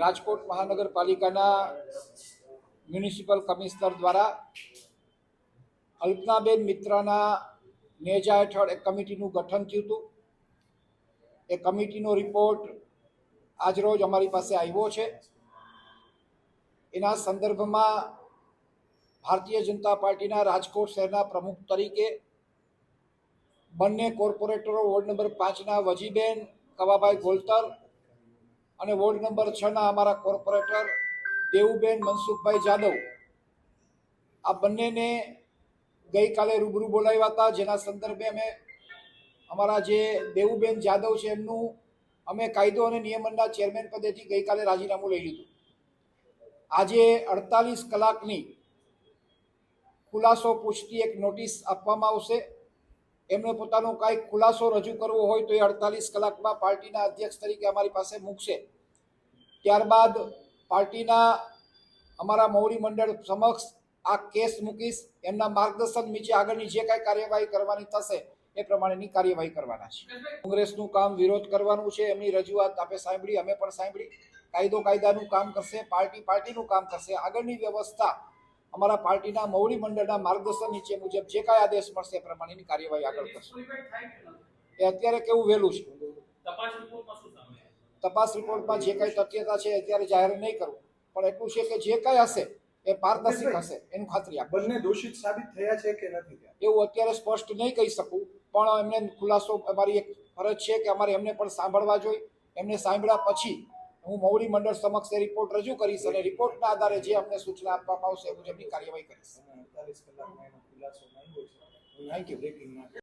રાજકોટ મહાનગરપાલિકાના municipal commissioner દ્વારા અલ્પનાબેન મિત્રાના નેજા હેઠળ એક કમિટીનું ગઠન થયું હતું. એ કમિટીનો રિપોર્ટ આજરોજ અમારી પાસે આવ્યો છે. એના સંદર્ભમાં ભારતીય જનતા પાર્ટીના રાજકોટ શહેરના પ્રમુખ તરીકે બંને કોર્પોરેટરો વોર્ડ નંબર પાંચના વજીબેન કવાભાઈ ગોલતર અને વોર્ડ નંબર છના અમારા કોર્પોરેટર દેવુબેન મનસુખભાઈ જાદવ. આ બંનેને ગઈકાલે રૂબરૂ બોલાવ્યા હતા. જેના સંદર્ભે અમે અમારા જે દેવુબેન જાદવ છે એમનું અમે કાયદો અને નિયમનના ચેરમેન પદેથી ગઈકાલે રાજીનામું લઈ લીધું. આજે અડતાલીસ કલાકની ખુલાસો પૂછતી એક નોટિસ આપવામાં આવશે. એમને પોતાનો કાંઈક ખુલાસો રજૂ કરવો હોય તો એ અડતાલીસ કલાકમાં પાર્ટીના અધ્યક્ષ તરીકે અમારી પાસે મૂકશે. ત્યારબાદ પાર્ટીના અમારા મૌરી મંડળ સમક્ષ આ કેસ મૂકીશ. એમના માર્ગદર્શન નીચે આગળની જે કાંઈ કાર્યવાહી કરવાની થશે એ પ્રમાણેની કાર્યવાહી કરવાના છે. કોંગ્રેસનું કામ વિરોધ કરવાનું છે, એમની રજૂઆત આપે સાંભળી, અમે પણ સાંભળી. કાયદો કાયદાનું કામ કરશે, પાર્ટી પાર્ટીનું કામ કરશે. આગળની વ્યવસ્થા અમારા પાર્ટીના મૌરી મંડળના માર્ગદર્શન નીચે મુજબ જે કાંઈ આદેશ મળશે એ પ્રમાણેની કાર્યવાહી આગળ કરશે. એ અત્યારે કેવું વહેલું છે? તપાસ રિપોર્ટમાં શું સામે આવ્યું? તપાસ રિપોર્ટમાં જે કાંઈ તથ્યતા છે અત્યારે જાહેર નહીં કરવું પણ એટલું છે કે જે કાંઈ હશે એ પારદર્શક હશે એનું ખાતરી આપ બંને દોષિત સાબિત થયા છે કે નથી એવું અત્યારે સ્પષ્ટ નહીં કહી શકું પણ એમને ખુલાસો અમારી એક ફરજ છે કે અમારે એમને પણ સાંભળવા જોઈએ. એમને સાંભળ્યા પછી હું મૌરી મંડળ સમક્ષ એ રિપોર્ટ રજૂ કરીશ અને રિપોર્ટના આધારે જે અમને સૂચના આપવામાં આવશે એ મુજબની કાર્યવાહી કરીશ. Thank you